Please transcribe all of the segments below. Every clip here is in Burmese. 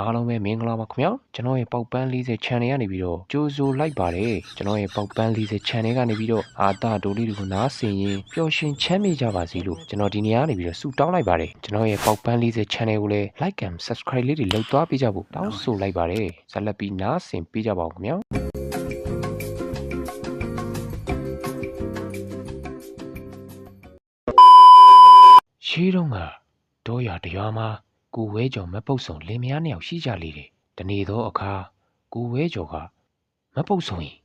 အားလုံးပဲမင်္ဂလာပါခင်ဗျာကျွန်တော်ရဲ့ပေါက်ပန်း40 channel ကနေပြီးတော့ကြိုးစိုးလိုက်ပါတယ်ကျွန်တော်ရဲ့ပေါက်ပန်း40 channel ကနေပြီးတော့အာတာဒိုလေးတွေကိုနားဆင်ရင်ပျော်ရွှင်ချမ်းမြေ့ကြပါစေလို့ကျွန်တော်ဒီနေရာကနေပြီးတော့ဆုတောင်းလိုက်ပါတယ်ကျွန်တော်ရဲ့ပေါက်ပန်း40 channel ကိုလည်း like and subscribe လေးတွေလုပ်သွားပေးကြဖို့တောင်းဆိုလိုက်ပါတယ်ဆက်လက်ပြီးနားဆင်ပေးကြပါဦးခင်ဗျာရှေးတုန်းကတောရွာတစ်ရွာမှာ ကိုဝဲကျော်မပုတ်ဆုံလင်မယားနှစ်ယောက်ရှိကြလေတယ်။တနေ့သောအခါကိုဝဲကျော်ကမပုတ်ဆုံရင်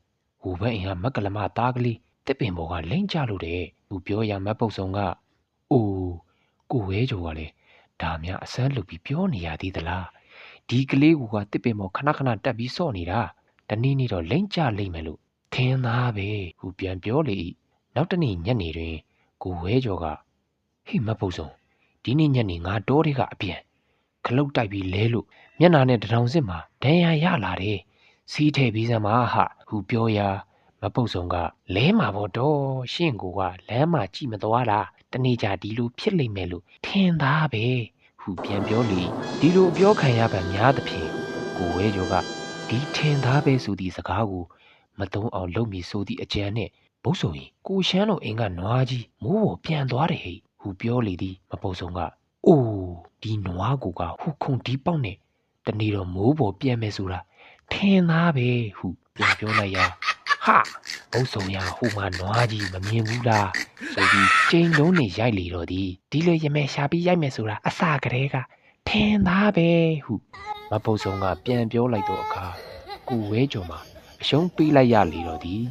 ဟိုဘက်အိမ်ကမက်ကလမသားကလေးတစ်ပင်ပေါ်ကလိမ့်ကြလို့တဲ့။သူပြောရမပုတ်ဆုံကအိုးကိုဝဲကျော်ကလည်းဒါများအစမ်းလုပ်ပြီးပြောနေရသေးသလား။ဒီကလေးကတစ်ပင်ပေါ်ခဏခဏတက်ပြီးစော့နေတာ။တနေ့နေ့တော့လိမ့်ကြလိမ့်မယ်လို့ထင်သားပဲ။ဟူပြန်ပြောလေ၏။နောက်တနေ့ညနေတွင်ကိုဝဲကျော်ကဟေးမပုတ်ဆုံးဒီနေ့ညနေငါတောတွေကအပြန် ခလုတ်တိုက်ပြီးလဲလို့မျက်နာနဲ့တထောင်စစ်မှာဒဏ်ရာရလာတယ်စီးထည့်ပြီးစမ်းပါဟဟူပြောရာမပုတ်ဆုံးကလဲမှာပေါ့တော့ရှင့်ကိုကလမ်းမှာကြည့်မသွားတာတနေ့ချာဒီလိုဖြစ်လိမ့်မယ်လို့ထင်သားပဲဟူပြန်ပြောလေဒီလိုအပြောခံရပါများသဖြင့်ကိုဝဲကျော်ကဒီထင်သားပဲဆိုသည့်စကားကိုမသုံးအောင်လုပ်မည်ဆိုသည့်အကြံနဲ့ဘုတ်ဆိုရင်ကိုရှမ်းတို့အိမ်ကနွားကြီးမိုးပေါ်ပြန်သွားတယ်ဟဲ့ဟူပြောလေသည်မပုတ်ဆုံးက အိုးဒီနွားကူကဟူခုံဒီပေါက်နဲ့တနေ့တော့မိုးပေါ်ပြန်မယ်ဆိုတာထင်သားပဲဟုပြန်ပြောလိုက်ရာဟာဘုတ်ဆုံးရဟိုမှာနွားကြီးမမြင်ဘူးလားဆိုပြီးကျိန်လုံးနေရိုက်လေတော့သည်ဒီလိုရမဲရှာပြီးရိုက်မယ်ဆိုတာအစကတည်းကထင်သားပဲဟုမပုတ်ဆုံးကပြန်ပြောလိုက်တော့အခါကိုဝဲကြော်မှာအရှုံးပေးလိုက်ရလေတော့သည်